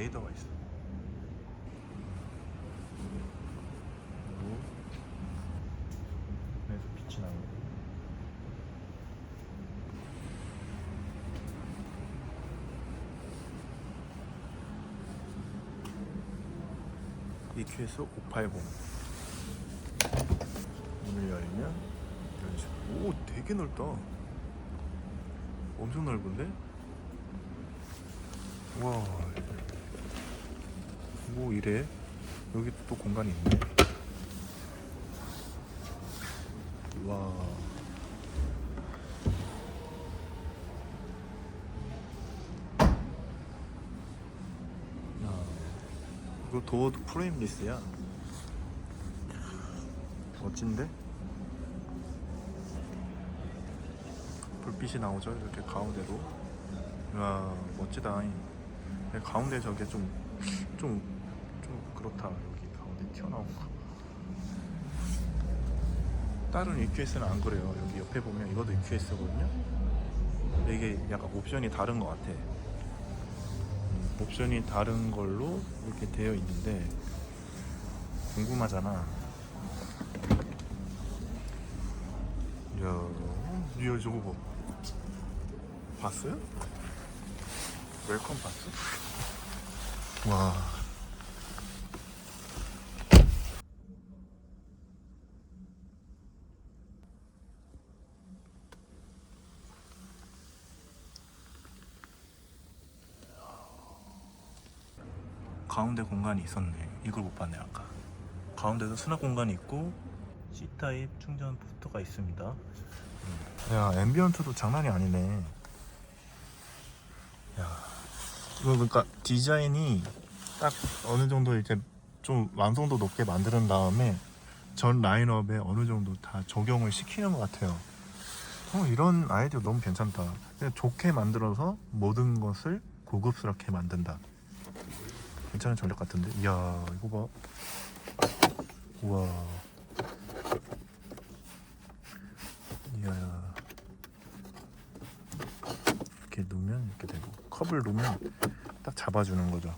레이더가 있어. 그래서 빛이 나는 거. EQS 580 문을 열면 이런 식으로 오 되게 넓다 엄청 넓은데? 와, 뭐 이래? 여기 또 공간이 있네. 와. 야, 이거 도어도 프레임리스야. 멋진데? 불빛이 나오죠? 이렇게 가운데로. 와 멋지다. 이 가운데 저게 좀좀 좀 그렇다. 여기 가운데 튀어나온 거. 다른 EQS는 안 그래요. 여기 옆에 보면 이것도 EQS거든요. 이게 약간 옵션이 다른 것 같아. 음, 옵션이 다른 걸로 이렇게 되어 있는데 궁금하잖아. 이야, 이야 저거 봐. 봤어요? 웰컴 봤어? 와. 가운데 공간이 있었네. 이걸 못 봤네 아까. 가운데도 수납 공간이 있고 C 타입 충전 포트가 있습니다. 음. 야 앰비언트도 장난이 아니네. 야 이거 그러니까 디자인이 딱 어느 정도 이제 좀 완성도 높게 만드는 다음에 전 라인업에 어느 정도 다 적용을 시키는 것 같아요. 어, 이런 아이디어 너무 괜찮다. 그냥 좋게 만들어서 모든 것을 고급스럽게 만든다. 괜찮은 전략 같은데? 이야, 이거 봐. 우와. 이야. 이렇게 놓으면 이렇게 되고, 컵을 놓으면 딱 잡아주는 거죠.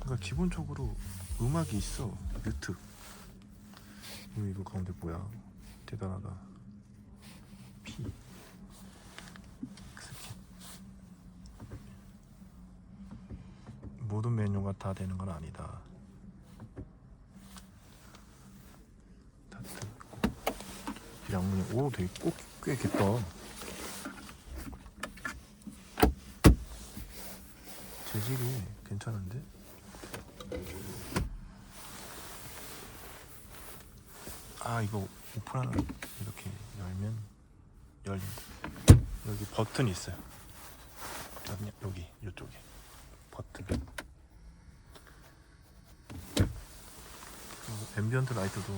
그러니까 기본적으로 음악이 있어. 뮤트. 이거, 가운데 뭐야? 대단하다. P. 스킵. 모든 메뉴가 다 되는 건 아니다. 양문이 오 되게 꼭꽤 깊다. 재질이 괜찮은데? 아 이거 오픈하는 이렇게 열면 열린다. 여기 버튼이 있어요. 여기 이쪽에 버튼. 그리고 앰비언트 라이트도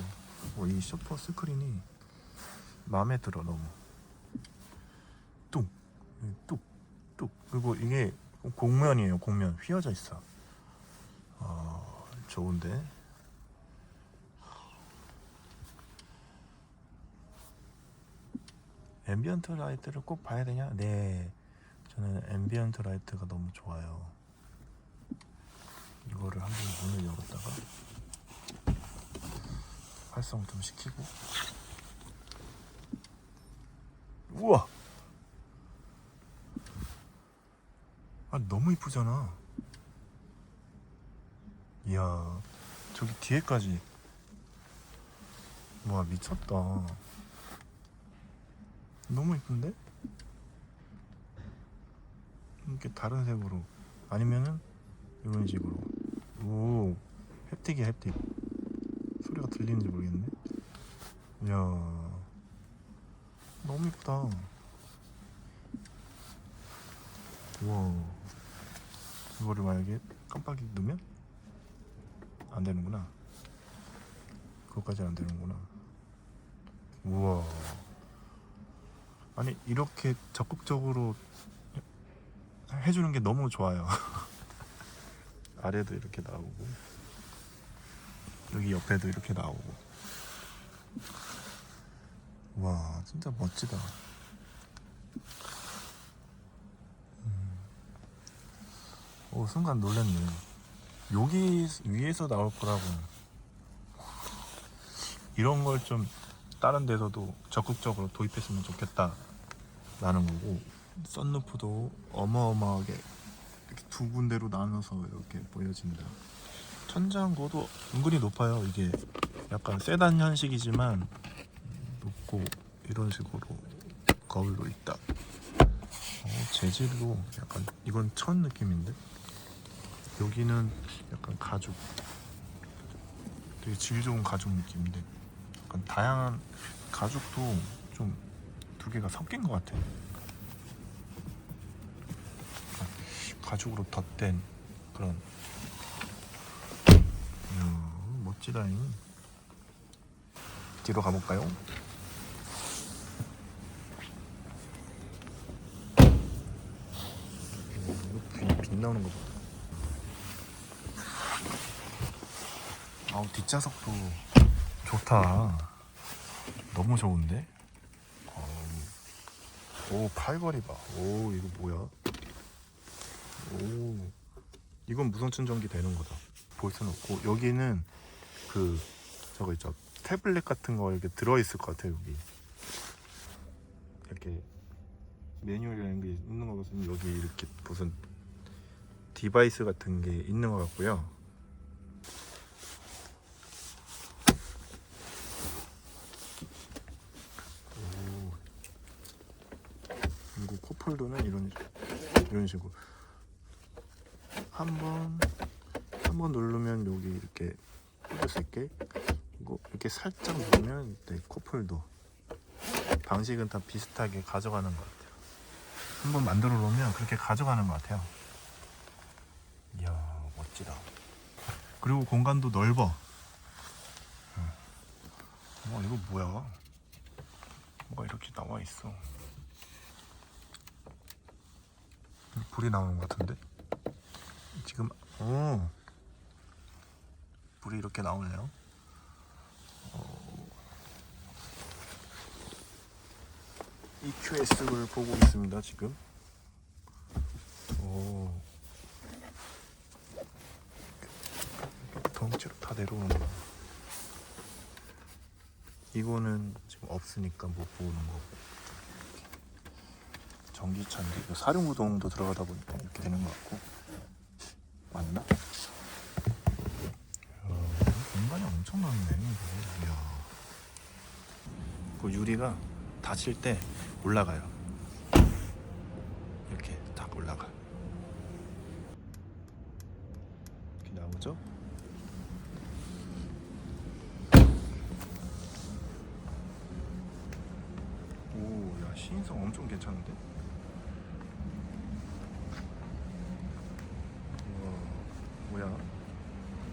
어, 이 셔퍼 스크린이 마음에 들어 너무. 뚝, 뚝, 뚝. 그리고 이게 공면이에요. 공면 휘어져 있어. 어, 좋은데. 앰비언트 라이트를 꼭 봐야 되냐? 네. 저는 앰비언트 라이트가 너무 좋아요. 이거를 한번 문을 열었다가 활성 좀 시키고. 우와! 아 너무 이쁘잖아. 이야 저기 뒤에까지. 와 미쳤다. 너무 이쁜데? 이렇게 다른 색으로. 아니면은 이런 식으로. 오 햅틱이야 햅틱 소리가 들리는지 모르겠네. 이야 너무 이쁘다. 우와. 이거를 만약에 깜빡이 넣으면 안 되는구나. 그것까지 안 되는구나. 우와. 아니 이렇게 적극적으로 해주는 게 너무 좋아요. 아래도 이렇게 나오고 여기 옆에도 이렇게 나오고 와 진짜 멋지다. 음. 오 순간 놀랐네. 여기 위에서 나올 거라고. 이런 걸 좀 다른 데서도 적극적으로 도입했으면 좋겠다. 라는 거고 썬루프도 어마어마하게 이렇게 두 군데로 나눠서 이렇게 보여진다. 천장고도 은근히 높아요. 이게 약간 세단 형식이지만 높고 이런 식으로 거울로 있다. 어, 재질도 약간 이건 천 느낌인데 여기는 약간 가죽 되게 질 좋은 가죽 느낌인데 약간 다양한 가죽도 좀 두 개가 섞인 것 같아. 약간 가죽으로 덧댄 그런 이야, 멋지다잉. 뒤로 가볼까요? 오, 이거 빛, 빛 나오는 거 봐. 아우 뒷좌석도 좋다. 너무 좋은데? 어우. 오 팔걸이 봐. 오 이거 뭐야? 오 이건 무선 충전기 되는 거다. 볼 수는 없고 여기는 그 저거 있죠 태블릿 같은 거 이렇게 들어 있을 것 같아 여기. 이렇게 매뉴얼이라는 게 있는 거거든요. 여기 이렇게 무슨 디바이스 같은 게 있는 것 같고요. 오. 그리고 코폴더는 이런 이런 식으로 한번 한번 누르면 여기 이렇게 꽂을 수 있게 그리고 이렇게 살짝 누르면 네, 코폴더 방식은 다 비슷하게 가져가는 것 같아요. 한번 만들어 놓으면 그렇게 가져가는 것 같아요. 이야 멋지다. 그리고 공간도 넓어. 응. 와 이거 뭐야? 뭐가 이렇게 나와 있어. 불이 나오는 것 같은데? 지금 어 불이 이렇게 나오네요. EQS를 보고 있습니다 지금. 오. 덩치로 다 내려오는 거. 이거는 지금 없으니까 못 보는 거고. 전기차인데 사륜구동도 들어가다 보니까 이렇게 되는 것 같고. 맞나? 이야, 공간이 엄청 넓네 이거. 이야. 그 유리가 닫힐 때 올라가요. 이렇게 딱 올라가. 이렇게 나오죠? 오, 야 시인성 엄청 괜찮은데? 뭐야?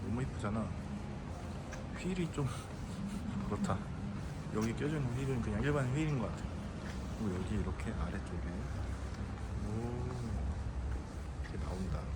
너무 이쁘잖아. 휠이 좀 그렇다. 여기 껴져 있는 휠은 그냥 일반 휠인 것 같아요. 그리고 여기 이렇게 아래쪽에. 오 이렇게 나온다.